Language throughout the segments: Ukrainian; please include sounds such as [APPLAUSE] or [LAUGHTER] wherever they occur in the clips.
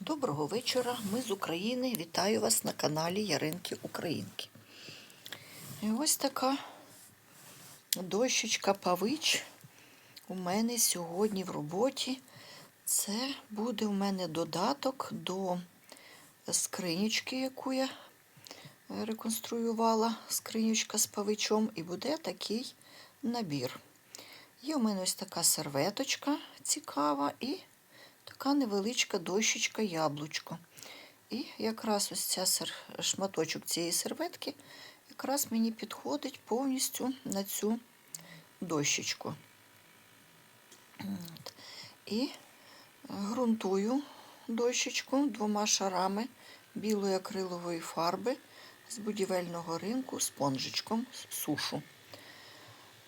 Доброго вечора. Ми з України. Вітаю вас на каналі Яринки Українки. І ось така дощечка Павич у мене сьогодні в роботі. Це буде у мене додаток до скринючки, яку я реконструювала, скринючка з павичом, і буде такий набір. Є у мене ось така серветочка цікава і така невеличка дощечка яблучко. І якраз ось ця шматочок цієї серветки якраз мені підходить повністю на цю дощечку. І ґрунтую дощечку двома шарами білої акрилової фарби з будівельного ринку спонжичком сушу.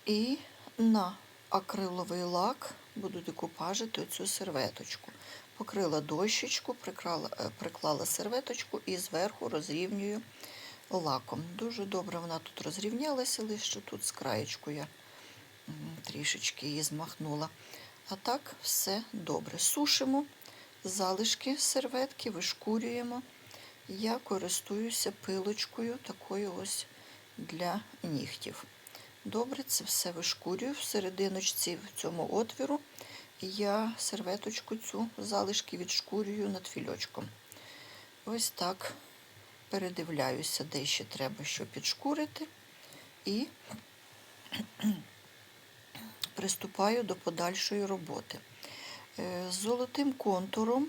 І на акриловий лак буду декупажити оцю серветочку. Покрила дощечку, прикрала, е, приклала серветочку і зверху розрівнюю лаком. Дуже добре вона тут розрівнялася, лише тут з краєчку я трішечки її змахнула. А так все добре. Сушимо залишки серветки, вишкурюємо. Я користуюся пилочкою такою ось для нігтів. Добре, це все вишкурюю в серединочці в цьому отвіру. Я серветочку цю залишки відшкурюю над фільочком. Ось так передивляюся, де ще треба що підшкурити. І [CLEARS THROAT] приступаю до подальшої роботи. Е, З золотим контуром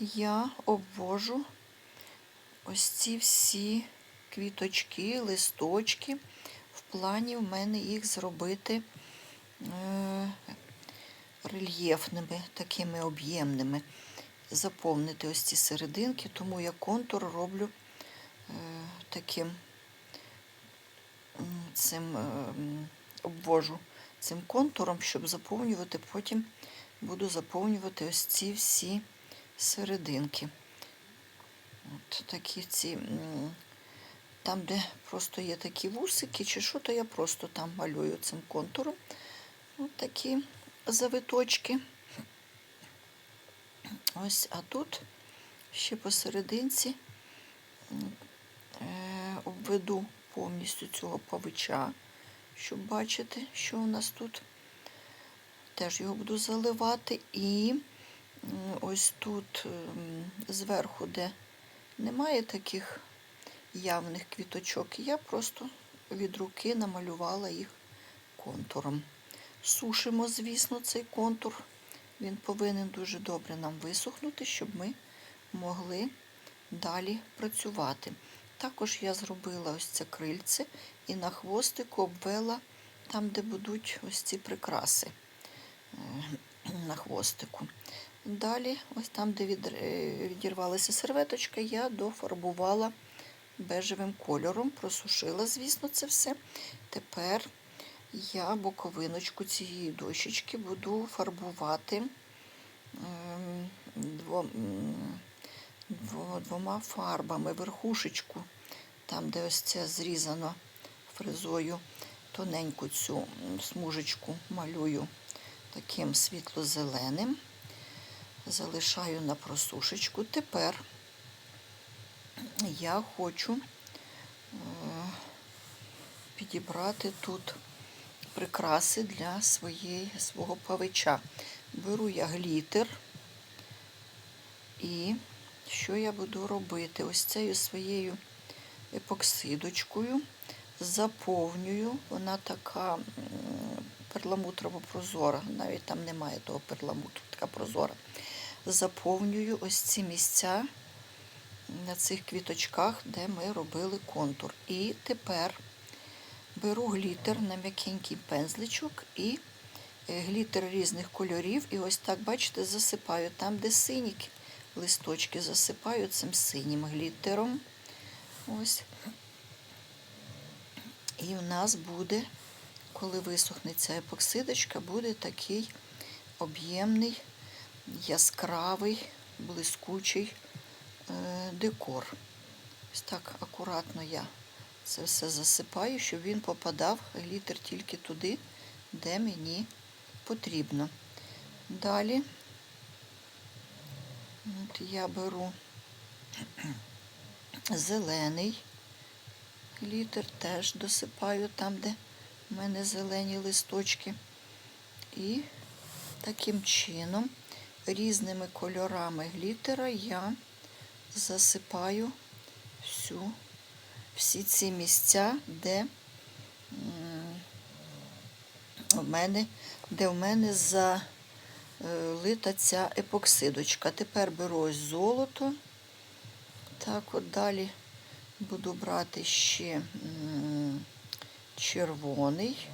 я обвожу ось ці всі квіточки, листочки. В плані в мене їх зробити е, рельєфними, такими об'ємними, заповнити ось ці серединки, тому я контур роблю е, таким цим е, обвожу цим контуром, щоб заповнювати, потім буду заповнювати ось ці всі серединки. От такі ці. Там, де просто є такі вусики, чи що, то я просто там малюю цим контуром. Ось такі завиточки. Ось, а тут ще посерединці е, обведу повністю цього павича, щоб бачити, що у нас тут. Теж його буду заливати. І ось тут зверху, де немає таких явних квіточок. Я просто від руки намалювала їх контуром. Сушимо, звісно, цей контур. Він повинен дуже добре нам висохнути, щоб ми могли далі працювати. Також я зробила ось це крильце і на хвостику обвела там, де будуть ось ці прикраси е, на хвостику. Далі, ось там, де е, відірвалася серветочка, я дофарбувала бежевим кольором, просушила, звісно, це все. Тепер я боковиночку цієї дощечки буду фарбувати ем, двома фарбами верхушечку, там, де ось це зрізано фрезою, тоненьку цю смужечку малюю таким світло-зеленим. Залишаю на просушечку. Тепер я хочу е, підібрати тут прикраси для своєї, свого павича. Беру я глітер і що я буду робити? Ось цією своєю епоксидочкою заповнюю. Вона така перламутрово прозора, навіть там немає того перламутру, така прозора. Заповнюю ось ці місця на цих квіточках, де ми робили контур. І тепер беру глітер на м'якенький пензличок і е, глітер різних кольорів. І ось так, бачите, засипаю там, де сині листочки, засипаю цим синім глітером. Ось. І в нас буде, коли висохне ця епоксидочка, буде такий об'ємний, яскравий, блискучий декор. Ось так акуратно я це все засипаю, щоб він попадав глітер тільки туди, де мені потрібно. Далі От я беру [CLEARS THROAT] зелений глітер, теж досипаю там, де в мене зелені листочки. І таким чином різними кольорами глітера я засипаю всю, всі ці місця, де в мене, де в мене залита ця епоксидочка. Тепер беру ось золото. Так, от далі буду брати ще червоний,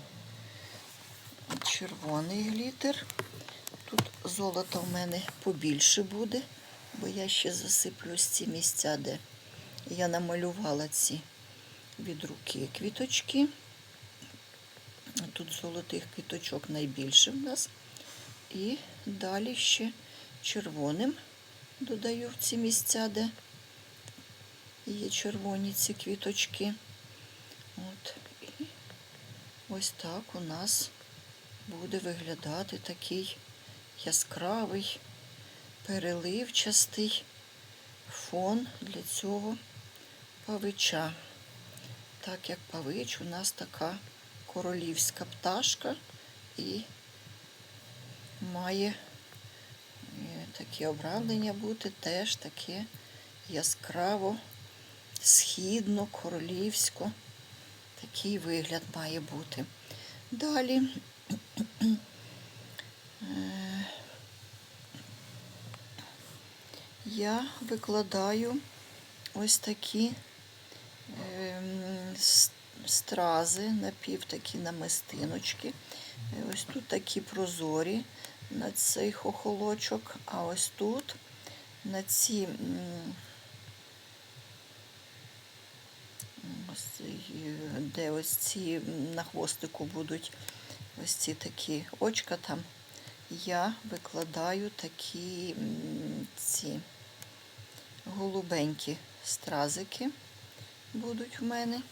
червоний глітер. Тут золото в мене побільше буде, бо я ще засиплюсь ці місця, де я намалювала ці від руки квіточки. Тут золотих квіточок найбільше в нас. І далі ще червоним додаю в ці місця, де є червоні ці квіточки. От. І ось так у нас буде виглядати такий яскравий, переливчастий фон для цього павича. Так як павич у нас така королівська пташка і має е, таке обрамлення бути теж таке яскраво, східно, королівсько. Такий вигляд має бути. Далі [CLEARS THROAT] я викладаю ось такі ем, стрази, напів такі намистиночки. Е, Ось тут такі прозорі на цей хохолочок, а ось тут на ці е, де ось ці на хвостику будуть ось ці такі очка там, я викладаю такі ці голубенькі стразики будуть в мене.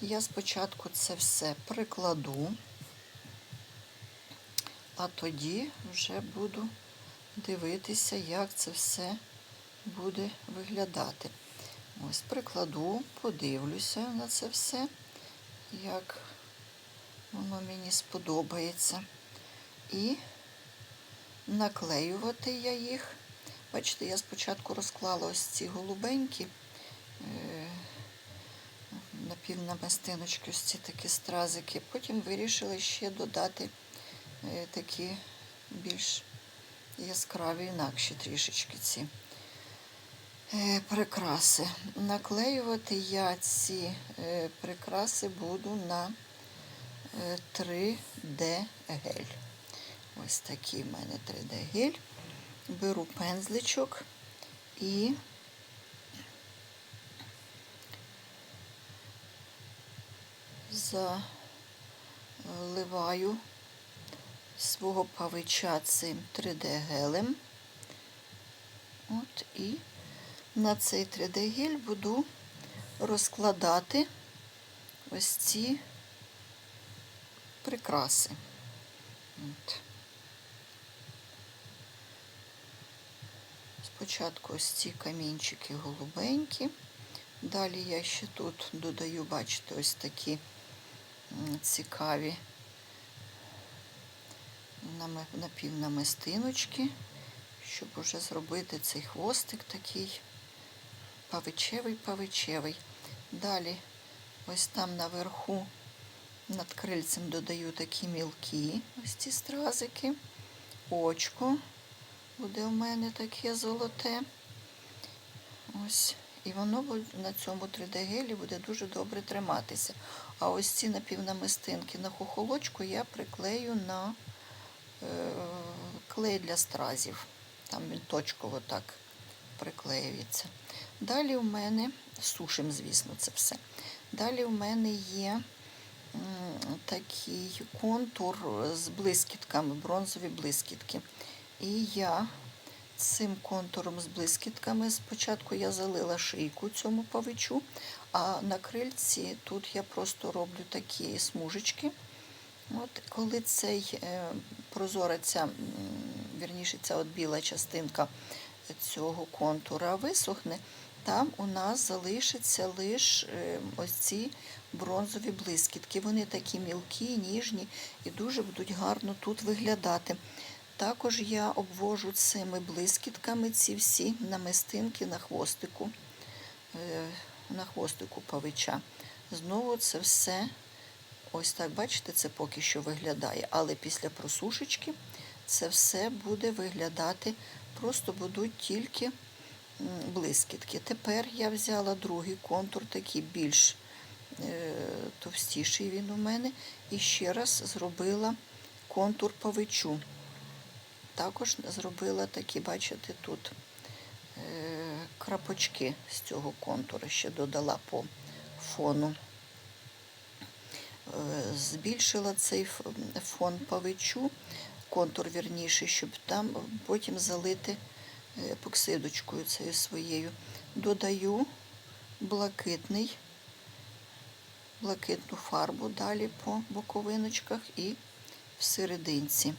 Я спочатку це все прикладу, а тоді вже буду дивитися, як це все буде виглядати. Ось прикладу, подивлюся на це все, як воно мені сподобається. І наклеювати я їх. Бачите, я спочатку розклала ось ці голубенькі е, напівнамистиночки, ось ці такі стразики. Потім вирішила ще додати е, такі більш яскраві, інакші трішечки ці е, прикраси. Наклеювати я ці прикраси буду на е, 3D гель. Ось такий в мене 3D гель. Беру пензличок і заливаю свого павича цим 3D-гелем. От і на цей 3D-гель буду розкладати ось ці прикраси. От. Спочатку ось ці камінчики голубенькі. Далі я ще тут додаю, бачите, ось такі цікаві напівнамистиночки, щоб уже зробити цей хвостик такий павичевий-павичевий. Далі ось там наверху над крильцем додаю такі мілкі ось ці стразики, очко буде у мене таке золоте. Ось. І воно на цьому 3D-гелі буде дуже добре триматися. А ось ці напівнамистинки на хохолочку я приклею на е, клей для стразів. Там він точково так приклеюється. Далі у мене, сушим, звісно, це все. Далі у мене є такий контур з блискітками, бронзові блискітки. І я цим контуром з блискітками спочатку я залила шийку цьому павичу, а на крильці тут я просто роблю такі смужечки. От коли цей е, прозора вірніше, ця от біла частинка цього контура висохне, там у нас залишаться лише ось ці бронзові блискітки. Вони такі мілкі, ніжні і дуже будуть гарно тут виглядати. Також я обвожу цими блискітками ці всі намистинки на хвостику, е, на хвостику павича. Знову це все, ось так, бачите, це поки що виглядає, але після просушечки це все буде виглядати, просто будуть тільки блискітки. Тепер я взяла другий контур, такий більш е, товстіший він у мене, і ще раз зробила контур павичу. Також зробила такі, бачите, тут е, крапочки з цього контуру, ще додала по фону. Е, Збільшила цей фон павичу, контур вірніше, щоб там потім залити е, епоксидочкою цією своєю. Додаю блакитний, блакитну фарбу далі по боковиночках і в серединці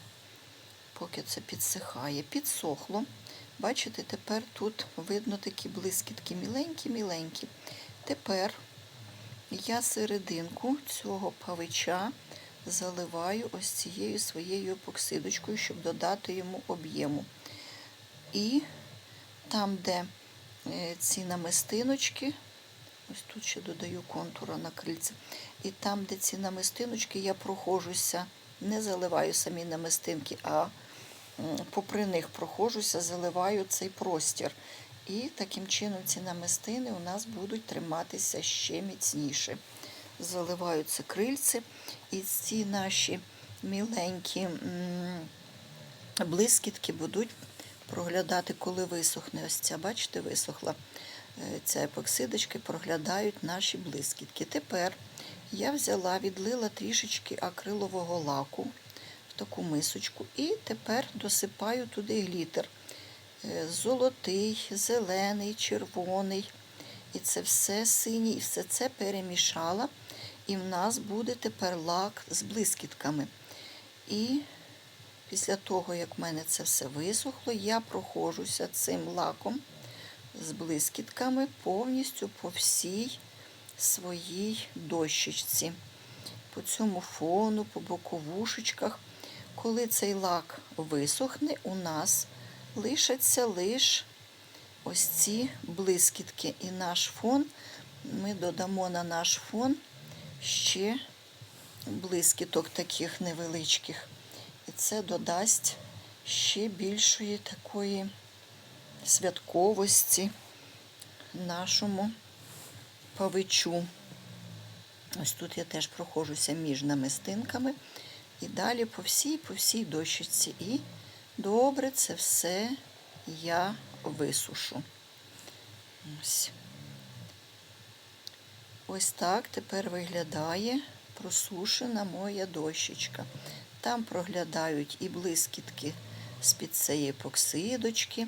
поки це підсихає. Підсохло. Бачите, тепер тут видно такі блискітки міленькі-міленькі. Тепер я серединку цього павича заливаю ось цією своєю епоксидочкою, щоб додати йому об'єму. І там, де е, ці намистиночки, ось тут ще додаю контура на крильце, і там, де ці намистиночки, я прохожуся, не заливаю самі намистинки, а попри них прохожуся, заливаю цей простір. І таким чином ці намистини у нас будуть триматися ще міцніше. Заливаю це крильце, і ці наші міленькі блискітки будуть проглядати, коли висохне. Ось ця, бачите, висохла е, ця епоксидочка, проглядають наші блискітки. Тепер я взяла, відлила трішечки акрилового лаку таку мисочку, і тепер досипаю туди глітер. Е, Золотий, зелений, червоний. І це все синій, і все це перемішала. І в нас буде тепер лак з блискітками. І після того, як в мене це все висохло, я проходжуся цим лаком з блискітками повністю по всій своїй дощечці. По цьому фону, по боковушечках. Коли цей лак висохне, у нас лишаться лише ось ці блискітки. І наш фон, ми додамо на наш фон ще блискіток таких невеличких. І це додасть ще більшої такої святковості нашому павичу. Ось тут я теж проходжуся між намистинками. І далі по всій, по всій дощиці. І добре це все я висушу. Ось. Ось так тепер виглядає просушена моя дощечка. Там проглядають і блискітки з-під цієї епоксидочки.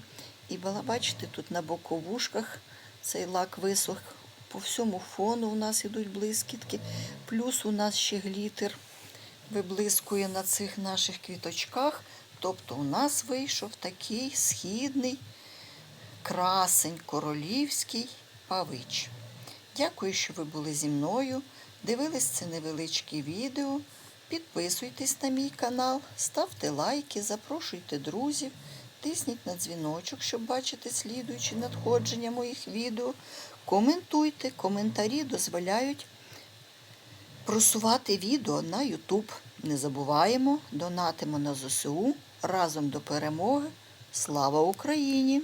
І бачите, тут на боковушках цей лак висох. По всьому фону у нас йдуть блискітки. Плюс у нас ще глітер виблискує на цих наших квіточках. Тобто у нас вийшов такий східний красень королівський павич. Дякую, що ви були зі мною. Дивились це невеличке відео. Підписуйтесь на мій канал, ставте лайки, запрошуйте друзів, тисніть на дзвіночок, щоб бачити слідуючі надходження моїх відео. Коментуйте, коментарі дозволяють просувати відео на YouTube. Не забуваємо, донатимо на ЗСУ разом до перемоги. Слава Україні!